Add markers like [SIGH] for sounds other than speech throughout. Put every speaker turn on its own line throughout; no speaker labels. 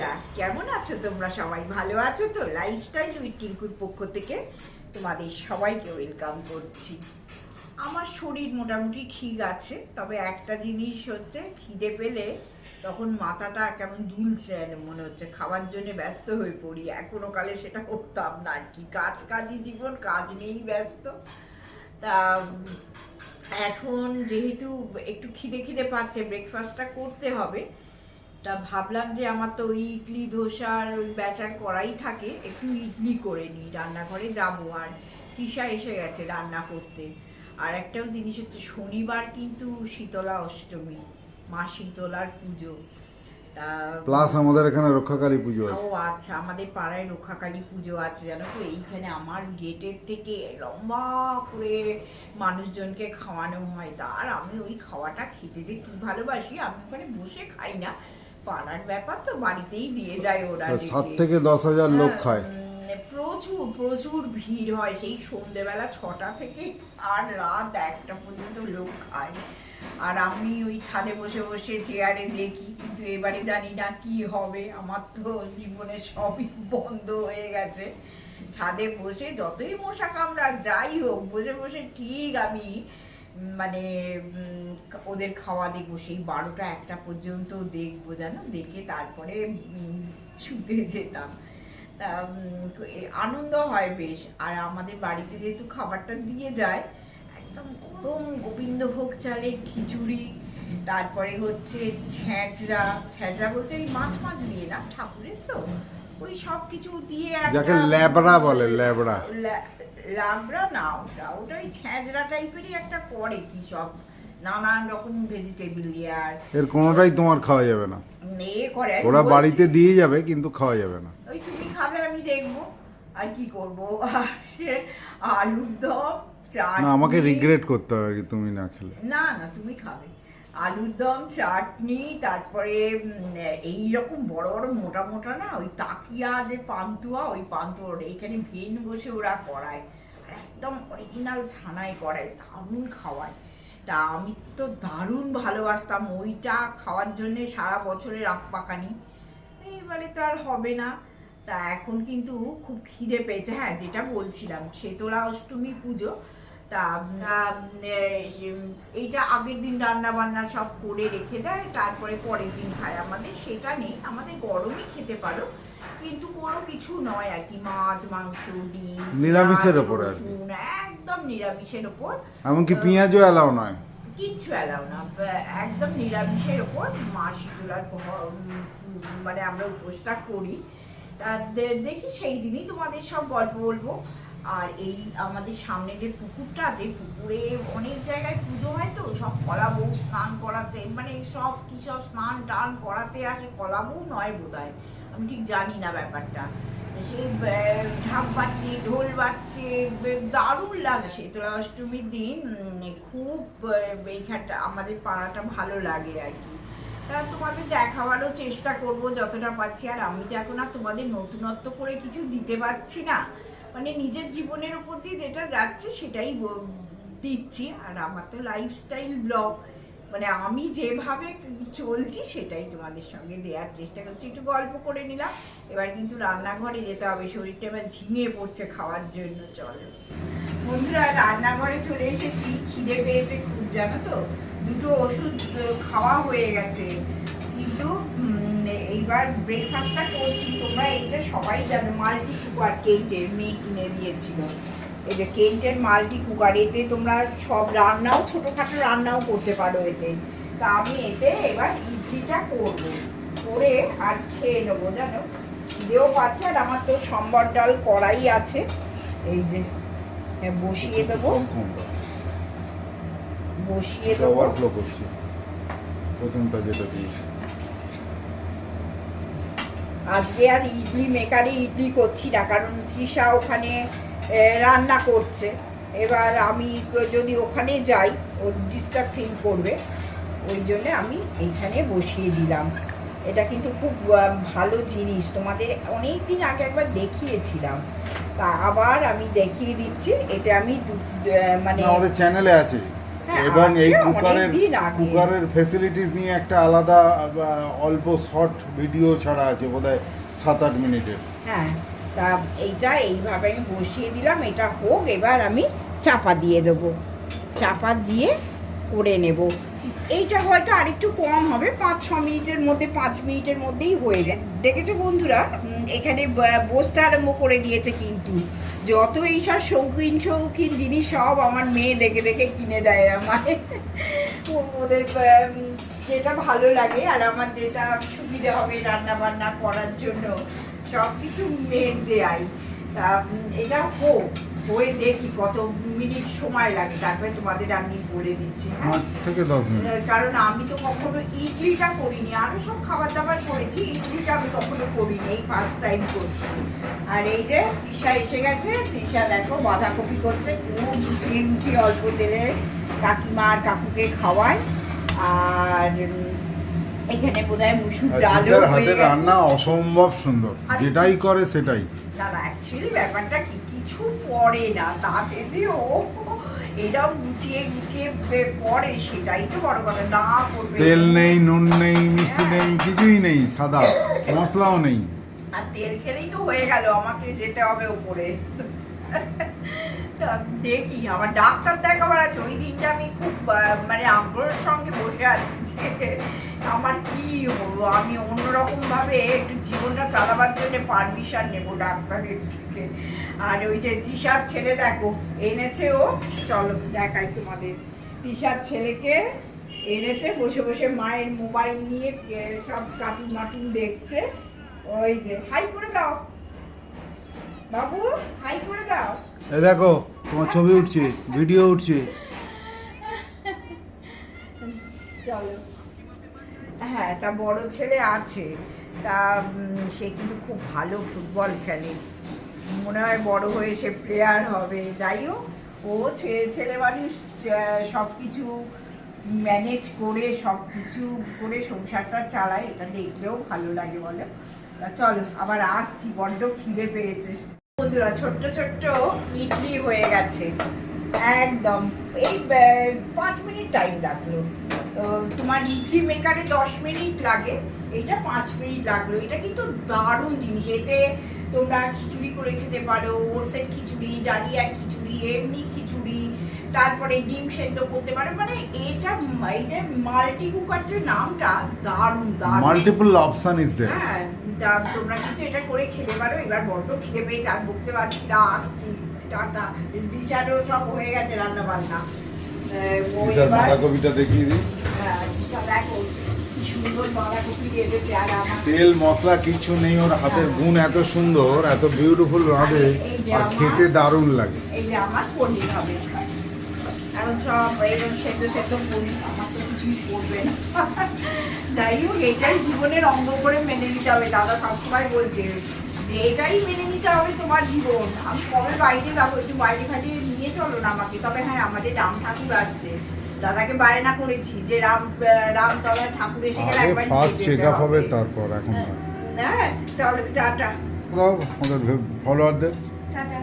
বন্ধুরা, কেমন আছো তোমরা সবাই? ভালো আছো তো? লাইফস্টাইল উইথ টিঙ্কুর পক্ষ থেকে তোমাদের সবাইকে ওয়েলকাম করছি। আমার শরীর মোটামুটি ঠিক আছে, তবে একটা জিনিস হচ্ছে, খিদে পেলে তখন মাথাটা কেমন দুলছে মনে হচ্ছে, খাওয়ার জন্য ব্যস্ত হয়ে পড়ি। এখনও কালে সেটা করতাম না আর কি। কাজ কাজই জীবন, কাজ নিয়েই ব্যস্ত। তা, এখন যেহেতু একটু খিদে খিদে পাচ্ছে ব্রেকফাস্টটা করতে হবে তা ভাবলাম যে আমার তো ওই ইডলি ধোসার ওই ব্যাটার করাই থাকে একটু ইডলি করে নিই। রান্নাঘরে যাব আর তৃষা এসে গেছে রান্না করতে। আর একটাও জিনিস হচ্ছে শনিবার কিন্তু শীতলা অষ্টমী মা শীতলার পুজো।
প্লাস আমাদের এখানে রক্ষাকালী পুজো
ও আচ্ছা আমাদের পাড়ায় রক্ষাকালী পুজো আছে জানো তো? এইখানে আমার গেটের থেকে লম্বা করে মানুষজনকে খাওয়ানো হয়। তা আর আমি ওই খাওয়াটা খেতে যে কি ভালোবাসি আমি ওখানে বসে খাই না। পাড়ার ব্যাপার তো বাড়িতেই দিয়ে যায় ওরা
সাত থেকে দশ হাজার লোক
হ্যাঁ,
খায়।
প্রচুর প্রচুর ভিড় হয়। সেই সন্ধ্যেবেলা ছটা থেকে আর রাত একটা পর্যন্ত লোক খায়। আর আমি ওই ছাদে বসে বসে চেয়ারে দেখি কিন্তু এবারে জানি না কি হবে। আমার তো জীবনে সবই বন্ধ হয়ে গেছে। ছাদে বসে যতই মশা কামড়া যাই হোক বসে বসে ঠিক আমি মানে ওদের খাওয়া দেখব সেই বারোটা একটা পর্যন্ত দেখব জানো দেখে তারপরে শুতে যেতাম। তা আনন্দ হয় বেশ। আর আমাদের বাড়িতে যেহেতু খাবারটা দিয়ে যায় একদম গরম গোবিন্দভোগ চালের খিচুড়ি তারপরে হচ্ছে ছ্যাঁচড়া ছ্যাঁচড়া বলতে ওই মাছ মাছ দিয়ে না ঠাকুরের তো? ওই সব কিছু দিয়ে
যাকে ল্যাবড়া বলে ল্যাবড়া।
লাবড়া না ওটা ওটা ওই ছ্যাঁচড়া টাইপেরই একটা করে কি সব নানান রকম ভেজিটেবল আর
এর কোনোটাই তোমার খাওয়া যাবে না।
এ করে আমি
ওরা
বলছি-
বাড়িতে দিয়ে যাবে কিন্তু খাওয়া যাবে না।
ওই তুমি খাবে আমি দেখব। আর কি করব? আর আলুর দম চাটনি।
না আমাকে রিগ্রেট করতে হবে আর কি তুমি না খেলে।
না না তুমি খাবে। আলুর দম, চাটনি, তারপরে এই রকম বড় বড় মোটা মোটা না ওই তাকিয়া যে পান্তুয়া, ওই পান্তুয়া এখানে ভেন বসে ওরা করায়। আর একদম অরিজিনাল ছানায় করায়, দারুণ খাওয়ায়। তা আমি তো দারুণ ভালোবাসতাম ওইটা খাওয়ার জন্য সারা বছরের আখ পাকানি এইবারে তো আর হবে না। তা এখন কিন্তু খুব খিদে পেয়েছে। হ্যাঁ যেটা বলছিলাম শেতলা অষ্টমী পুজো। তা এইটা আগের দিন রান্না বান্না সব করে রেখে দেয় তারপরে পরের দিন খায় আমাদের সেটা নেই। আমাদের গরমই খেতে পারো কিন্তু কোনো কিছু নয় আর কি মাছ মাংস ডিম
নিরামিষের ওপরে আর কি।
একদম নিরামিষের ওপর।
এমনকি পেঁয়াজও এলাও নয়।
কিচ্ছু এলাও না একদম নিরামিষের ওপর। মা শীতলার মানে আমরা উপোসটা করি। তা দেখি সেই দিনই তোমাদের সব গল্প বলব। আর এই আমাদের সামনে যে পুকুরটা আছে পুকুরে অনেক জায়গায় পুজো হয় তো, সব কলা বউ স্নান করাতে মানে সব কি সব স্নান টান করাতে আসে, কলা বউ নয় বোধ আমি ঠিক জানি না ব্যাপারটা। সেই ঢাক বাজছে, ঢোল বাজছে দারুণ লাগে। শীতলা অষ্টমীর দিন খুব এইখানটা, আমাদের পাড়াটা ভালো লাগে আর কি। তা তোমাদের দেখাবারও চেষ্টা করব যতটা পাচ্ছি। আর আমি তো এখন আর তোমাদের নতুনত্ব করে কিছু দিতে পারছি না। মানে নিজের জীবনের উপর দিয়ে যেটা যাচ্ছে সেটাই দিচ্ছি। আর আমার তো লাইফস্টাইল ব্লগ মানে আমি যেভাবে চলছি সেটাই তোমাদের সঙ্গে দেওয়ার চেষ্টা করছি। একটু গল্প করে নিলাম। এবার কিন্তু রান্নাঘরে যেতে হবে। শরীরটা এবার ঝিমিয়ে পড়ছে খাওয়ার জন্য। চলো। বন্ধুরা, রান্নাঘরে চলে এসেছি। খিদে পেয়েছে খুব, জানো তো? দুটো ওষুধ খাওয়া হয়ে গেছে। কিন্তু এইবার ব্রেকফাস্টটা করছি। তোমরা সবাই জানো মাল্টি কুকার কেন্টের মেয়ে কিনে দিয়েছিল। এই যে কেন্টের মাল্টি কুকার এতে তোমরা সব রান্নাও ছোটোখাটো রান্নাও করতে পারো এতে। তা আমি এতে এবার ইডলিটা করব। করে আর খেয়ে নেব জানো? খিদেও পাচ্ছে আর আমার তো সম্বর ডাল কড়াই আছে। এই যে হ্যাঁ, বসিয়ে দেবো। বসিয়ে দেবো।
প্রথমটা যেটা দিয়েছি।
আজকে আর ইডলি মেকারে ইডলি করছি না, কারণ তৃষা ওখানে রান্না করছে। এবার আমি যদি ওখানে যাই ওর ডিস্টার্ব ফিল করবে। ওই জন্য আমি এইখানে বসিয়ে দিলাম। এটা কিন্তু খুব ভালো জিনিস। তোমাদের অনেক দিন আগে একবার দেখিয়েছিলাম। তা আবার আমি দেখিয়ে দিচ্ছি। এটা আমি মানে
আমাদের চ্যানেলে আছে। এবং এই কুকারের কুকারের ফেসিলিটিস নিয়ে একটা আলাদা অল্প শর্ট ভিডিও ছাড়া আছে বোধহয় সাত আট মিনিটের।
হ্যাঁ তা এইটা এইভাবে আমি বসিয়ে দিলাম এটা হোক এবার আমি চাপা দিয়ে দেবো। চাপা দিয়ে করে নেব। এইটা হয়তো আরেকটু কম হবে, পাঁচ ছ মিনিটের মধ্যে, পাঁচ মিনিটের মধ্যেই হয়ে যায়। দেখেছ বন্ধুরা এখানে বসতে আরম্ভ করে দিয়েছে কিন্তু। যত এইসব শৌখিন শৌখিন জিনিস সব আমার মেয়ে দেখে দেখে কিনে দেয় আমায়। ওদের যেটা ভালো লাগে আর আমার যেটা সুবিধা হবে রান্না বান্না করার জন্য সব কিছু মেয়ের দেয়াই। তা এটা হোক। হয়ে দেখি কত মিনিট সময় লাগে তারপরে তোমাদের আমি বলে দিচ্ছি হ্যাঁ?
থেকে দশ মিনিট।
কারণ আমি তো কখনো ইডলিটা করিনি আরও সব খাবার দাবার করেছি ইডলিটা আমি কখনো করিনি এই ফার্স্ট টাইম করছি। আর এই যে তৃষা এসে গেছে তৃষা দেখো বাঁধাকপি করছে খুব গুছিয়ে অল্প তেলে কাকিমা আর কাকুকে খাওয়ায়। আর এখানে বোধহয় মুসুর হয়ে
হাতের রান্না অসম্ভব সুন্দর যেটাই করে সেটাই।
দাদা অ্যাকচুয়ালি ব্যাপারটা কি কিছু পড়ে না তাতে যে ও এরম গুছিয়ে গুছিয়ে পড়ে সেটাই তো বড় কথা না করবে
তেল নেই নুন নেই মিষ্টি নেই কিছুই নেই সাদা মশলাও নেই।
আর তেল খেলেই তো হয়ে গেল আমাকে যেতে হবে ওপরে তা দেখি, আমার ডাক্তার দেখাবার আছে। ওই দিনটা আমি খুব মানে আগ্রহের সঙ্গে বসে আছি যে আমার কি হলো? আমি অন্যরকম ভাবে একটু জীবনটা চালাবার জন্য পারমিশন নেব ডাক্তারের থেকে। আর ওই যে তিশার ছেলে, দেখো, এনেছে ও। চলো, দেখাই তোমাদের। তিশার ছেলেকে এনেছে, বসে বসে মায়ের মোবাইল নিয়ে সব কার্টুন মাটুন দেখছে। ওই যে, হাই করে দাও। বাবু হাই করে দাও।
এ দেখো তোমার ছবি উঠছে ভিডিও উঠছে।
চলো। হ্যাঁ তা বড় ছেলে আছে। তা সে কিন্তু খুব ভালো ফুটবল খেলে। মনে হয় বড় হয়ে সে প্লেয়ার হবে। যাই হোক ও ছেলে মানুষ সব কিছু ম্যানেজ করে সব কিছু করে সংসারটা চালায়। এটা দেখলেও ভালো লাগে বলো। তা চলো আবার আসছি বড্ড খিদে পেয়েছে। বন্ধুরা ছোট্ট ছোট্ট ইডলি হয়ে গেছে। একদম। এই পাঁচ মিনিট টাইম লাগল। তোমার ইডলি মেকারে দশ মিনিট লাগে। এটা পাঁচ মিনিট লাগল। এটা কিন্তু দারুণ জিনিস। এতে তোমরা খিচুড়ি করে খেতে পারো। ওরসের খিচুড়ি ডালিয়ার খিচুড়ি এমনি খিচুড়ি তারপরে ডিম সেদ্ধ করতে পারো। মানে এটা এই যে মাল্টি কুকার যে নামটা দারুণ দারুণ।
মাল্টিপল অপশন ইজ দেয়ার
হ্যাঁ। তা তোমরা কিন্তু এটা করে খেতে পারো। এবার বড্ড খিদে পেয়েছে আর বুঝতে পারছি। না আসছি। টাটা। দিশারও সব হয়ে গেছে রান্না বান্না
বাঁধাকপিটা দেখিয়ে দিই।
হ্যাঁ, দেখো
তেল মশলা কিছু নেই ওর হাতের গুণ এত সুন্দর এত বিউটিফুল রাঁধে আর
আমার-
খেতে দারুণ লাগে।
এই যে আমার পনির হবে। এখন সব এইরকম সেদ্ধ সেদ্ধ পনির। আমার কিছুই করবে না। যাই হোক এটাই জীবনের অঙ্গ করে মেনে নিতে হবে। দাদা সবসময় বলছে যে এটাই মেনে নিতে হবে তোমার জীবন। আমি কবে বাইরে যাব? একটু বাইরে খাটিয়ে নিয়ে চলো না আমাকে। তবে হ্যাঁ আমাদের রাম ঠাকুর আসছে। দাদাকে বায়না করেছি যে রাম রামতলা ঠাকুর এসে গেলে একবার
ফার্স্ট হবে। তারপর এখন
হ্যাঁ। চলো টাটা।
দাও আমাদের ফলোয়ারদের
টাটা।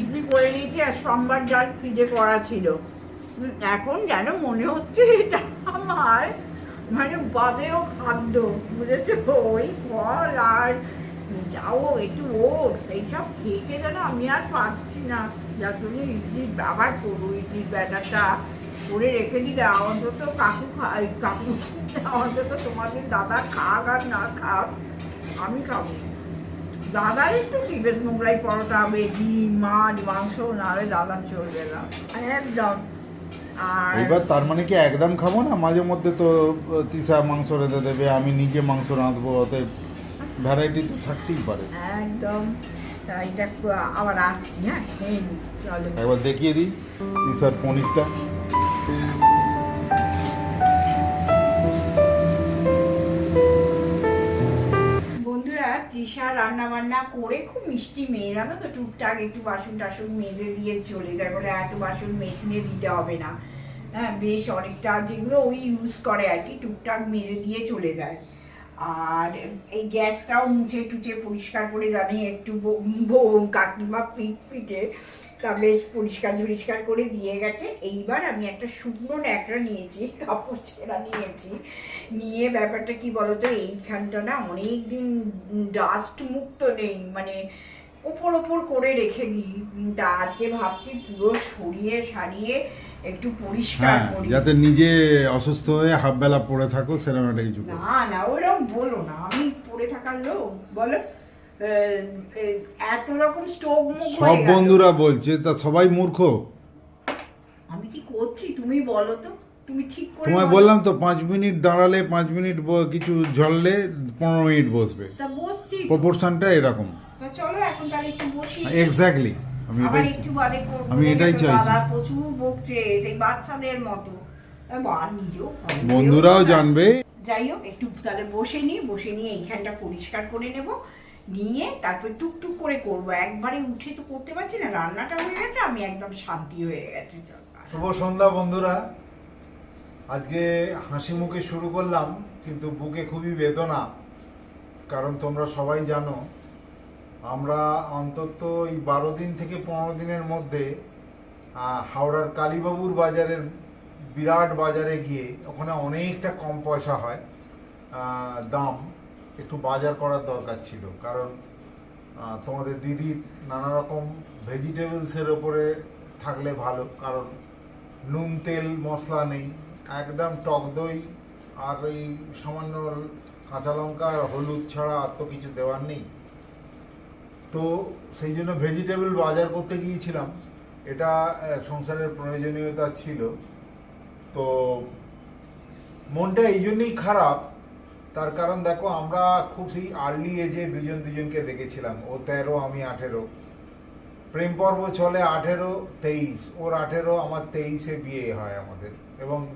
ইডলি করে নিয়েছি আর সোমবার ডাল ফ্রিজে করা ছিল। এখন যেন মনে হচ্ছে এটা আমার মানে বাদেও খাদ্য, বুঝেছ? ওই ফল আর যাও, একটু ওটস, এইসব খেয়ে খেয়ে যেন আমি আর পাচ্ছি না। যার জন্য ইডলি আবার করব, ইডলির ব্যাটারটা করে রেখে দিলে অন্তত কাকু খাই কাকু, অন্তত তোমাদের দাদা খাক আর না খাক, আমি খাব। দাদার একটু চিকেন মোগলাই পরোটা বেজি মাছ, মাংস, নাহলে দাদার চলবে না। একদম। আর
এবার তার মানে কি একদম খাব না? মাঝে মধ্যে তো তিসা মাংস রেঁধে দেবে আমি নিজে মাংস রাঁধবো অতএব ভ্যারাইটি তো থাকতেই পারে।
একদম। এটা আবার আসছি হ্যাঁ?
একবার দেখিয়ে দিই তিসার পনিরটা।
তৃষা রান্না বান্না করে খুব মিষ্টি মেয়ে, জানো তো? টুকটাক একটু বাসন টাসন মেজে দিয়ে চলে যায়, বলে এত বাসন মেশিনে দিতে হবে না। হ্যাঁ বেশ অনেকটা যেগুলো ওই ইউজ করে আর কি, টুকটাক মেজে দিয়ে চলে যায়। আর এই গ্যাসটাও মুছে টুচে পরিষ্কার করে জানি, একটু কাকিমা ফিট পিটে তা বেশ পরিষ্কার ঝরিষ্কার করে দিয়ে গেছে। এইবার আমি একটা শুকনো ন্যাকড়া নিয়েছি কাপড় ছেঁড়া নিয়েছি। নিয়ে ব্যাপারটা কি বলতো এইখানটা না অনেক দিন ডাস্ট মুক্ত নেই মানে ওপর ওপর করে রেখে দিই। তা আজকে ভাবছি পুরো সরিয়ে সারিয়ে একটু পরিষ্কার
হ্যাঁ
করি।
যাতে নিজে অসুস্থ হয়ে হাফ বেলা পড়ে থাকো সেরকম একটা কিছু
না না ওরকম বলো না আমি পড়ে থাকার লোক বলো। এত রকম মুখ
সব বন্ধুরা বলছে তা সবাই মূর্খ?
আমি কি করছি? তুমি বলো তো। তুমি ঠিক করে
তোমায় বললাম তো পাঁচ মিনিট দাঁড়ালে পাঁচ মিনিট কিছু ঝরলে পনেরো মিনিট বসবে।
তা বসছি।
প্রপোর্শনটা এরকম।
তা চলো এখন তাহলে একটু বসি।
এক্স্যাক্টলি আমি এটাই
একটু বাদে করব
আমি এটাই চাইছি।
প্রচুর বকছে সেই বাচ্চাদের মতো। আর নিজেও
বন্ধুরাও জানবে।
যাই হোক একটু তাহলে বসে নিই বসে নিয়ে এইখানটা পরিষ্কার করে নেব। নিয়ে তারপর টুকটুক করে করব। একবারে উঠে তো করতে পারছি না, রান্নাটা হয়ে গেছে, আমি একদম শান্তি হয়ে গেছে
শুভ সন্ধ্যা বন্ধুরা। আজকে হাসি মুখে শুরু করলাম, কিন্তু বুকে খুবই বেদনা, কারণ তোমরা সবাই জানো, আমরা অন্তত এই বারো দিন থেকে পনেরো দিনের মধ্যে হাওড়ার কালীবাবুর বাজারের বিরাট বাজারে গিয়ে ওখানে অনেকটা কম পয়সা হয় দাম। একটু বাজার করার দরকার ছিল। কারণ তোমাদের দিদির নানা রকম ভেজিটেবলসের ওপরে থাকলে ভালো, কারণ নুন, তেল, মশলা নেই। একদম টক দই আর ওই সামান্য কাঁচা লঙ্কা আর হলুদ ছাড়া আর তো কিছু দেওয়ার নেই। তো সেই জন্য ভেজিটেবল বাজার করতে গিয়েছিলাম। এটা সংসারের প্রয়োজনীয়তা ছিল। তো মনটা এই জন্যই খারাপ তার কারণ দেখো, আমরা খুব সেই আর্লি এজে দুজন দুজনকে দেখেছিলাম। ও তেরো, আমি আঠেরো। প্রেম পর্ব চলে আঠেরো, তেইশ। ওর আঠেরো, আমার তেইশে বিয়ে হয় আমাদের। এবং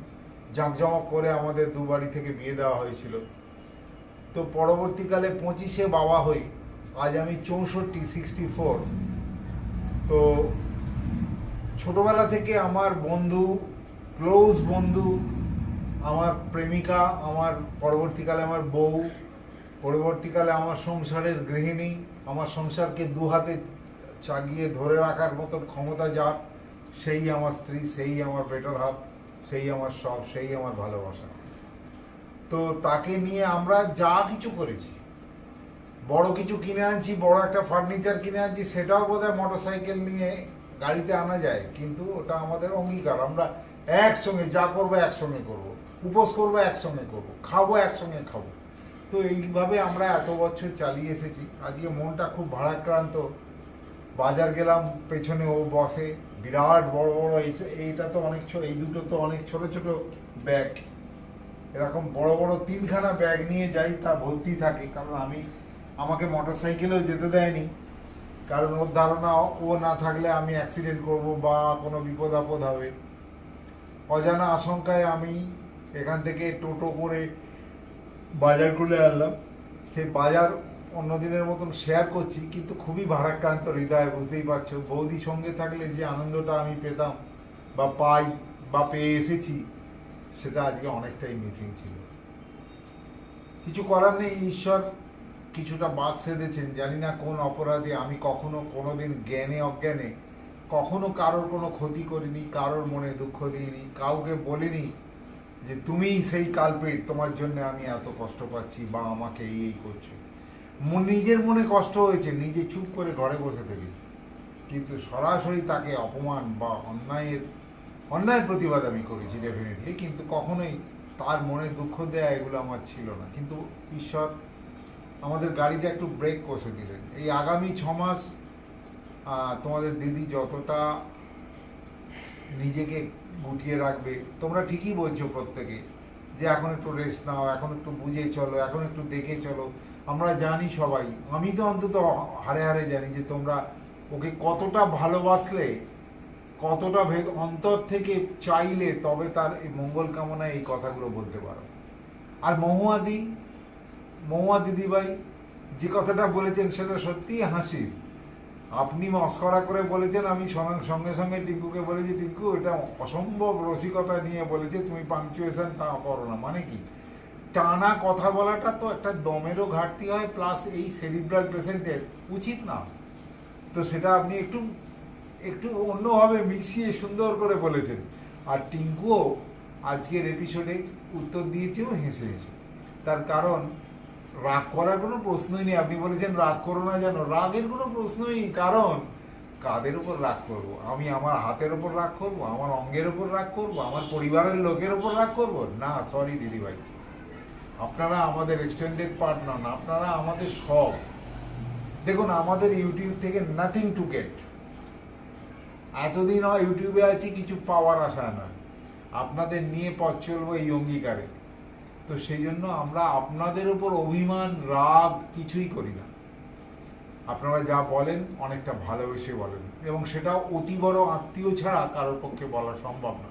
জাঁকজমক করে আমাদের দু বাড়ি থেকে বিয়ে দেওয়া হয়েছিল। তো পরবর্তীকালে পঁচিশে বাবা হই। আজ আমি চৌষট্টি সিক্সটি ফোর তো ছোটোবেলা থেকে আমার বন্ধু ক্লোজ বন্ধু আমার প্রেমিকা, আমার পরবর্তীকালে আমার বউ, পরবর্তীকালে আমার সংসারের গৃহিণী, আমার সংসারকে দু হাতে চাগিয়ে ধরে রাখার মতন ক্ষমতা যার, সেই আমার স্ত্রী, সেই আমার বেটার হাফ সেই আমার সব, সেই আমার ভালোবাসা। তো তাকে নিয়ে আমরা যা কিছু করেছি, বড় কিছু কিনে আনছি, বড় একটা ফার্নিচার কিনে আনছি, সেটাও বোধহয় মোটর সাইকেল নিয়ে গাড়িতে আনা যায়, কিন্তু ওটা আমাদের অঙ্গীকার। আমরা একসঙ্গে যা করব একসঙ্গে করব। উপোস করব, একসঙ্গে করব, খাব, একসঙ্গে খাব। তো এইভাবে আমরা এত বছর চালিয়ে এসেছি। আজকে মনটা খুব ভারাক্রান্ত। বাজার গেলাম, পেছনে ও বসে, বিরাট বড় বড় এই এইটা তো অনেক ছোট এই দুটো তো অনেক ছোট ছোট ব্যাগ। এরকম বড় বড় তিনখানা ব্যাগ নিয়ে যাই, তা ভর্তি থাকে, কারণ আমি আমাকে মোটর সাইকেলেও যেতে দেয়নি। কারণ ওর ধারণা, ও না থাকলে আমি অ্যাক্সিডেন্ট করব বা কোনো বিপদ আপদ হবে। অজানা আশঙ্কায় আমি এখান থেকে টোটো করে বাজার করে আনলাম। সেই বাজার অন্য দিনের মতন শেয়ার করছি, কিন্তু খুবই ভারাক্রান্ত হৃদয়, বুঝতেই পারছ। বৌদি সঙ্গে থাকলে যে আনন্দটা আমি পেতাম বা পাই বা পেয়ে এসেছি, সেটা আজকে অনেকটাই মিসিং ছিল। কিছু করার নেই, ঈশ্বর কিছুটা বাদ সেধেছেন। জানি না কোন অপরাধে আমি কখনো কোনোদিন জ্ঞানে অজ্ঞানে, কখনো কারোর কোনো ক্ষতি করিনি, কারোর মনে দুঃখ দিইনি, কাউকে বলিনি যে তুমি সেই কালপেট তোমার জন্য আমি এত কষ্ট পাচ্ছি বা আমাকে এই এই করছ। নিজের মনে কষ্ট হয়েছে, নিজে চুপ করে ঘরে বসে থেকেছি। কিন্তু সরাসরি তাকে অপমান বা অন্যায়ের অন্যায়ের প্রতিবাদ আমি করেছি ডেফিনেটলি কিন্তু কখনোই তার মনে দুঃখ দেয়া এগুলো আমার ছিল না। কিন্তু ঈশ্বর আমাদের গাড়িটা একটু ব্রেক কষে দিলেন। এই আগামী ছ মাস তোমাদের দিদি যতটা নিজেকে গুটিয়ে রাখবে। তোমরা ঠিকই বলছো প্রত্যেকে যে এখন একটু রেস্ট নাও, এখন একটু বুঝে চলো, এখন একটু দেখে চলো। আমরা জানি সবাই, আমি তো অন্তত হারে হারে জানি যে তোমরা ওকে কতটা ভালোবাসলে, কতটা অন্তর থেকে চাইলে তবে তার এই মঙ্গল কামনায় এই কথাগুলো বলতে পারো। আর মহুয়াদি মহুয়া দিদিভাই যে কথাটা বলেছেন সেটা সত্যিই হাসির। আপনি মস্করা করে বলেছেন, আমি সঙ্গে- সঙ্গে টিঙ্কুকে বলেছি, টিঙ্কু, এটা অসম্ভব রসিকতা নিয়ে বলেছে, তুমি পাংচুয়েশন তা করো না। মানে কি? টানা কথা বলাটা তো একটা দমেরও ঘাটতি হয় প্লাস এই সেরিব্রাল পেশেন্টের উচিত না। তো সেটা আপনি একটু একটু অন্যভাবে মিশিয়ে সুন্দর করে বলেছেন। আর টিঙ্কুও আজকের এপিসোডে উত্তর দিয়েছেও হেসে হেসে। তার কারণ রাগ করার কোনো প্রশ্নই নেই। আপনি বলেছেন রাগ করো না জানো। রাগের কোনো প্রশ্নই নেই কারণ কাদের উপর রাগ করব? আমি আমার হাতের উপর রাগ করব? আমার অঙ্গের উপর রাগ করব? আমার পরিবারের লোকের উপর রাগ করব? না সরি দিদিভাই। আপনারা আমাদের এক্সটেন্ডেড পার্টনার আপনারা আমাদের সব। দেখুন, আমাদের ইউটিউব থেকে নাথিং টু গেট এতদিন হয় ইউটিউবে আছি, কিছু পাওয়ার আশা না আপনাদের নিয়ে পথ চলবো এই অঙ্গীকারে। তো সেই জন্য আমরা আপনাদের উপর অভিমান, রাগ কিছুই করি না। আপনারা যা বলেন, অনেকটা ভালোবেসে বলেন। এবং সেটা অতি বড় আত্মীয় ছাড়া কারোর পক্ষে বলা সম্ভব না।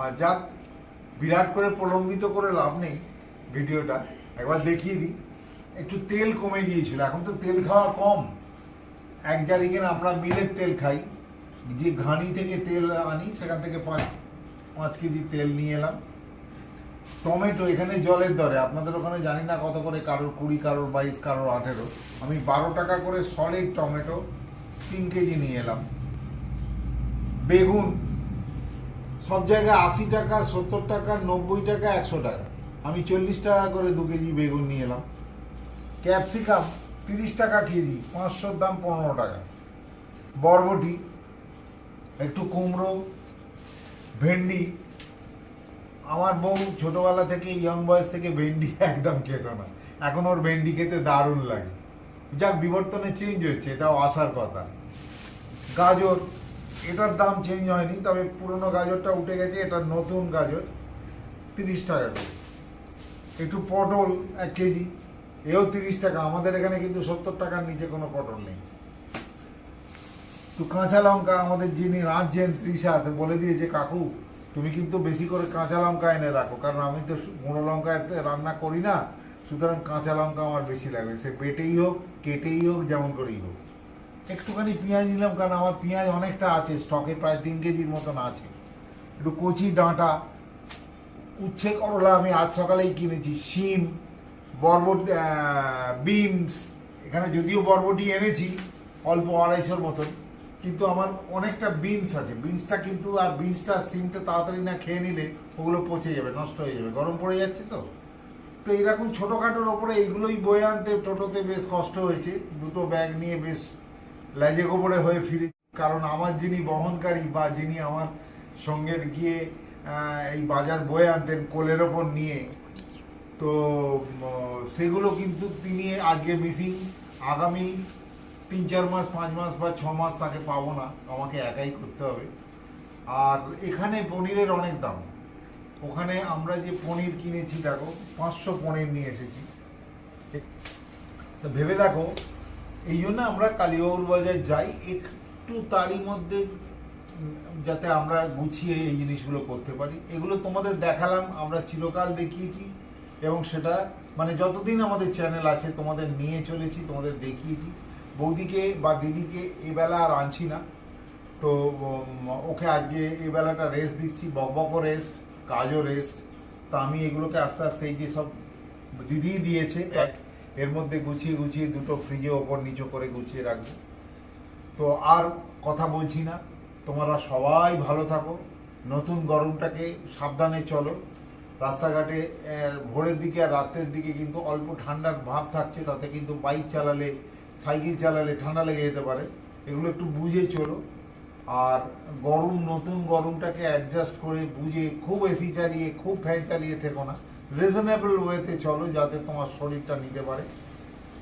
আর যাক, বিরাট করে প্রলম্বিত করে লাভ নেই ভিডিওটা। একবার দেখিয়ে দিই। একটু তেল কমে গিয়েছিল। এখন তো তেল খাওয়া কম। এক জারিকেন আমরা মিলের তেল খাই। যে ঘানি থেকে তেল আনি, সেখান থেকে পাঁচ পাঁচ কেজি তেল নিয়ে এলাম। টমেটো এখানে জলের দরে। আপনাদের ওখানে জানি না কত করে, কারোর কুড়ি, কারোর বাইশ, কারোর আঠেরো। আমি বারো টাকা করে সলিড টমেটো তিন কেজি নিয়ে এলাম। বেগুন, সব জায়গায় আশি টাকা, সত্তর টাকা, নব্বই টাকা, একশো টাকা। আমি চল্লিশ টাকা করে দু কেজি বেগুন নিয়ে এলাম। ক্যাপসিকাম, তিরিশ টাকা কেজি, পাঁচশোর দাম পনেরো টাকা। বরবটি, একটু কুমড়ো, ভেন্ডি আমার বউ ছোটবেলা থেকে ইয়ং বয়স থেকে ভেন্ডি [LAUGHS] একদম খেত না। এখন ওর ভেন্ডি খেতে দারুণ লাগে। যাক, বিবর্তনে চেঞ্জ হচ্ছে এটাও আসার কথা। গাজর, এটার দাম চেঞ্জ হয়নি, তবে পুরনো গাজরটা উঠে গেছে, এটা নতুন গাজর, তিরিশ টাকা করে। একটু পটল এক কেজি, এও তিরিশ টাকা, আমাদের এখানে কিন্তু সত্তর টাকার নিচে কোনো পটল নেই। তো কাঁচা লঙ্কা, আমাদের যিনি রাঁধছেন ত্রিশা বলে দিয়েছে, কাকু তুমি কিন্তু বেশি করে কাঁচা লঙ্কা এনে রাখো, কারণ আমি তো গুঁড়ো লঙ্কা রান্না করি না, সুতরাং কাঁচা লঙ্কা আমার বেশি লাগবে সে বেটেই হোক, কেটেই হোক, যেমন করেই হোক। একটুখানি পেঁয়াজ নিলাম, কারণ আমার পেঁয়াজ অনেকটা আছে, স্টকে প্রায় তিন কেজির মতন আছে। একটু কচি ডাঁটা, উচ্ছে করলা আমি আজ সকালেই কিনেছি, শিম, বরবট বিনস, এখানে যদিও বরবটি এনেছি, অল্প আড়াইশোর মতন। কিন্তু আমার অনেকটা বিনস আছে। বিনসটা কিন্তু আর বিনসটা সিমটা তাড়াতাড়ি না খেয়ে নিলে ওগুলো পচে যাবে, নষ্ট হয়ে যাবে। গরম পড়ে যাচ্ছে তো। তো এরকম ছোটোখাটোর ওপরে এইগুলোই বয়ে আনতে টোটোতে বেশ কষ্ট হয়েছে। দুটো ব্যাগ নিয়ে বেশ লেজে গোবরে হয়ে ফিরে কারণ আমার যিনি বহনকারী বা যিনি আমার সঙ্গে গিয়ে এই বাজার বয়ে আনতেন কোলের ওপর নিয়ে, তো সেগুলো কিন্তু তিনি আজকে মিসিং আগামী তিন, চার মাস, পাঁচ মাস বা ছ মাস তাকে পাবো না। আমাকে একাই করতে হবে। আর এখানে পনিরের অনেক দাম। ওখানে আমরা যে পনির কিনেছি, দেখো, পাঁচশো পনির নিয়ে এসেছি। তো ভেবে দেখো, এই জন্য আমরা কালীবাবুর বাজার যাই। একটু তারই মধ্যে, যাতে আমরা গুছিয়ে এই জিনিসগুলো করতে পারি। এগুলো তোমাদের দেখালাম, আমরা চিরকাল দেখিয়েছি। এবং সেটা মানে যতদিন আমাদের চ্যানেল আছে, তোমাদের নিয়ে চলেছি, তোমাদের দেখিয়েছি। বৌদিকে বা দিদিকে এবেলা আর আনছি না। তো ওকে আজকে এই বেলাটা রেস্ট দিচ্ছি বকবকও রেস্ট কাজও রেস্ট তো আমি এগুলোকে আস্তে আস্তে এই যে সব দিদি দিয়েছে এক এর মধ্যে গুছিয়ে গুছিয়ে দুটো ফ্রিজে ওপর নিচু করে গুছিয়ে রাখব। তো আর কথা বলছি না। তোমরা সবাই ভালো থাকো। নতুন গরমটাকে সাবধানে চলো। রাস্তাঘাটে ভোরের দিকে আর রাত্রের দিকে কিন্তু অল্প ঠান্ডার ভাব থাকছে তাতে কিন্তু বাইক চালালে সাইকেল চালালে ঠান্ডা লেগে যেতে পারে। এগুলো একটু বুঝে চলো। আর গরম, নতুন গরমটাকে অ্যাডজাস্ট করে বুঝে খুব এসি চালিয়ে, খুব ফ্যান চালিয়ে থেকো না। রিজনেবল ওয়েতে চলো যাতে তোমার শরীরটা নিতে পারে।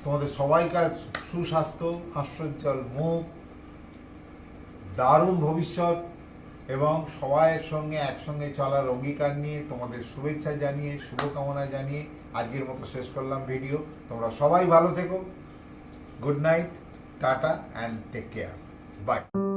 তোমাদের সবাইকার সুস্বাস্থ্য, হাস্যোজ্জ্বল মুখ, দারুণ ভবিষ্যৎ, এবং সবাইয়ের সঙ্গে একসঙ্গে চলার অঙ্গীকার নিয়ে তোমাদের শুভেচ্ছা জানিয়ে, শুভকামনা জানিয়ে আজকের মতো শেষ করলাম ভিডিও। তোমরা সবাই ভালো থেকো। Good night tata and take care bye